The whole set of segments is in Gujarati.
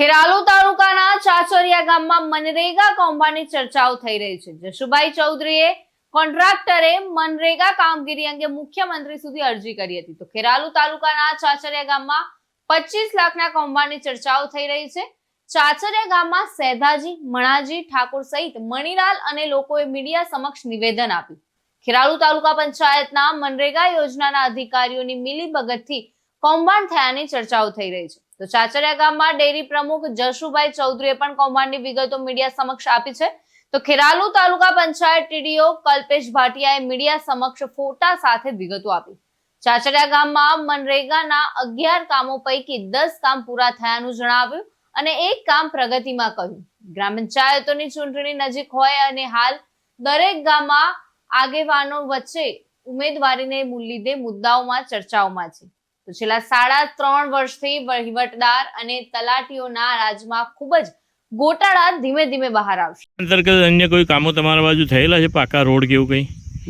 ખેરાલુ તાલુકાના ચાચરિયા ગામમાં મનરેગા કૌભાંડની ચર્ચાઓ થઈ રહી છે. જશુભાઈ ચૌધરીએ કોન્ટ્રાક્ટરે મનરેગા કામગીરી અંગે મુખ્યમંત્રી સુધી અરજી કરી હતી. તો ખેરાલુ તાલુકાના ચાચરિયા ગામમાં પચીસ લાખના કૌભાંડની ચર્ચાઓ થઈ રહી છે. ચાચરિયા ગામમાં સેધાજી મણાજી, ઠાકોર સહિત મણિલાલ અને લોકોએ મીડિયા સમક્ષ નિવેદન આપ્યું. ખેરાલુ તાલુકા પંચાયતના મનરેગા યોજનાના અધિકારીઓની મિલીભગતથી કૌભાંડ થયાની ચર્ચાઓ થઈ રહી છે. તો ચાચરિયા ગામમાં ડેરી પ્રમુખ જશુભાઈ ચૌધરીએ પણ કૌભાંડની વિગતો મીડિયા સમક્ષ આપી છે. તો ખેરાલુ તાલુકા પંચાયત ટીડીઓ કલ્પેશ ભાટિયાએ મીડિયા સમક્ષ ફોટા સાથે વિગતો આપી. ચાચરિયા ગામમાં મનરેગાના અગિયાર કામો પૈકી દસ કામ પૂરા થયાનું જણાવ્યું અને એક કામ પ્રગતિમાં કહ્યું. ગ્રામ પંચાયતોની ચૂંટણી નજીક હોય અને હાલ દરેક ગામમાં આગેવાનો વચ્ચે ઉમેદવારીને લીધે મુદ્દાઓમાં ચર્ચાઓમાં છે. તો છેલ્લા સાડા ત્રણ વર્ષથી વહીવટદાર અને તલાટીઓના રાજમાં ખૂબ જ ગોટાળા ધીમે ધીમે બહાર આવશે. અંતર્ગત અન્ય કોઈ કામો તમારા બાજુ થયેલા છે? પાકા રોડ કે એવું કંઈ?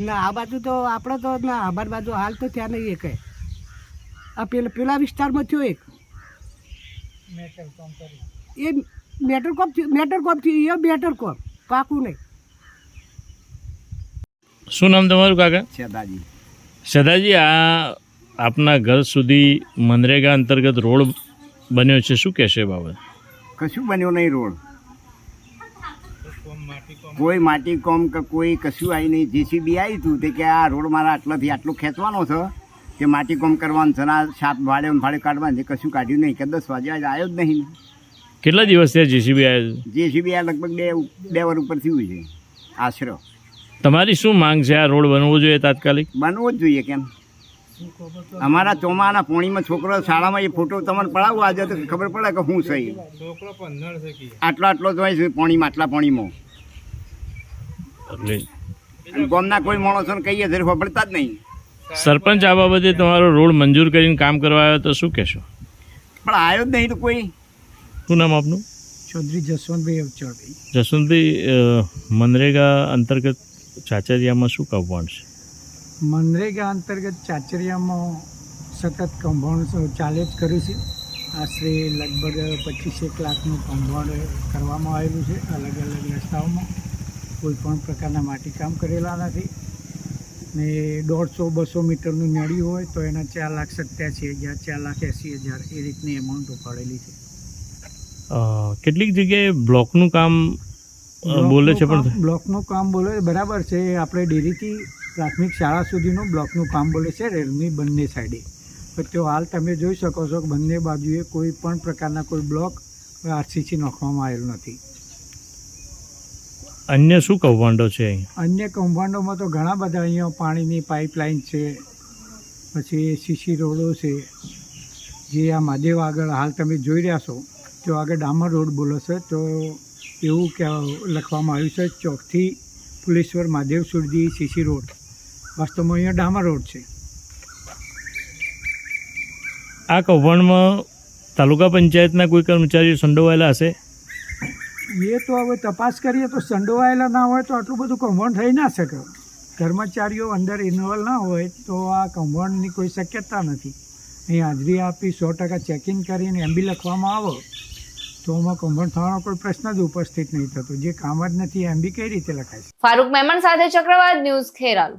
ના આ બાજુ તો આપણે તો ના આભાર બાજુ હાલ તો ત્યાં નહીં એક આ પેલા પેલા વિસ્તારમાં થયો એક. એ મેટર કોપ થયું મેટર કોપ થયું એ બેટર કોપ પાકું નહીં. શું નામ તમારું કાકા? સદાજી સદાજી આ આપના ઘર સુધી મનરેગા અંતર્ગત રોડ બન્યો છે શું કહેશે બાબત? કશું બન્યો નહીં રોડ. કોઈ માટી કોમ કે કોઈ કશું આવી નહીં. જેસીબી આવી હતું તે કે આ રોડ મારા આટલાથી આટલો ખેંચવાનો છે કે માટી કોમ કરવાનું છે ના સાત ભાડે ભાડે કાઢવાનું છે કશું કાઢ્યું નહીં. કે દસ વાગે આજે આવ્યો જ નહીં કેટલા દિવસ થયા જેસીબી આવ્યો જેસીબી આ લગભગ બે બે વાર ઉપર થયું છે આશરો. તમારી શું માંગ છે આ રોડ બનવો જોઈએ તાત્કાલિક? બનવો જ જોઈએ કેમ? અમારા ચોમાના પોણીમાં છોકરો શાળામાં એ ફોટો તમને પડાવવા આજે તો ખબર પડે કે હું સહી. આટલો આટલો જ હોય છે પોણીમાં આટલા પોણીમાં. ગામના કોઈ માણસોને કહીએ ત્યારે ફફડતા જ નહીં. સરપંચ આ બાબતે તમારો રોડ મંજૂર કરીને કામ કરવા આવ્યો તો શું કહેશો? પણ આવ્યો જ નહીં તો કોઈ. શું નામ આપનું? ચૌધરી જસવંતભાઈ અવચળભાઈ. જસવંતભાઈ મનરેગા અંતર્ગત ચાચરિયામાં શું કૌભાંડ છે? મનરેગા અંતર્ગત ચાચરિયામાં સતત કૌભાંડ ચાલે જ કર્યું છે. આશરે લગભગ પચીસેક લાખનું કૌભાંડ કરવામાં આવેલું છે અલગ અલગ રસ્તાઓમાં. કોઈ પણ પ્રકારના માટીકામ કરેલા નથી. ને દોઢસો બસો મીટરનું નળી હોય તો એના ચાર લાખ સત્યાસી હજાર ચાર લાખ એંસી હજાર એ રીતની એમાઉન્ટ ઉપાડેલી છે. કેટલીક જગ્યાએ બ્લોકનું કામ બોલે છે પણ બ્લોકનું કામ બોલે બરાબર છે. આપણે ડેરીથી પ્રાથમિક શાળા સુધીનું બ્લોકનું કામ બોલે છે રેલની બંને સાઈડે. તો હાલ તમે જોઈ શકો છો કે બંને બાજુએ કોઈ પણ પ્રકારના કોઈ બ્લોક આરસીસી નાખવામાં આવેલ નથી. અન્ય શું કૌભાંડો છે અન્ય કૌભાંડોમાં તો ઘણા બધા અહીંયા પાણીની પાઇપલાઇન છે પછી સીસી રોડો છે જે આ મહાદેવ આગળ હાલ તમે જોઈ રહ્યા છો. તો આગળ ડામર રોડ બોલો છે તો એવું કહેવા લખવામાં આવ્યું છે ચોકથી પુલેશ્વર મહાદેવ સુધી સીસી રોડ. વાસ્તવમાં અહીંયા ડામર રોડ છે. આ કૌભાંડમાં તાલુકા પંચાયતના કોઈ કર્મચારીઓ સંડોવાયેલા હશે? એ તો હવે તપાસ કરીએ તો સંડોવાયેલા ના હોય તો આટલું બધું કૌભાંડ થઈ ના શકે. કર્મચારીઓ અંદર ઇન્વોલ્વ ના હોય તો આ કૌભાંડની કોઈ શક્યતા નથી. અહીં હાજરી આપી સો ટકા ચેકિંગ કરીને એમ બી લખવામાં આવો તો આમાં કૌભાંડ થવાનો કોઈ પ્રશ્ન જ ઉપસ્થિત નહીં થતો. જે કામ જ નથી એમ બી કઈ રીતે લખાય? છે ફારૂક મહેમાન સાથે ચક્રવાત ન્યૂઝ ખેરાલુ.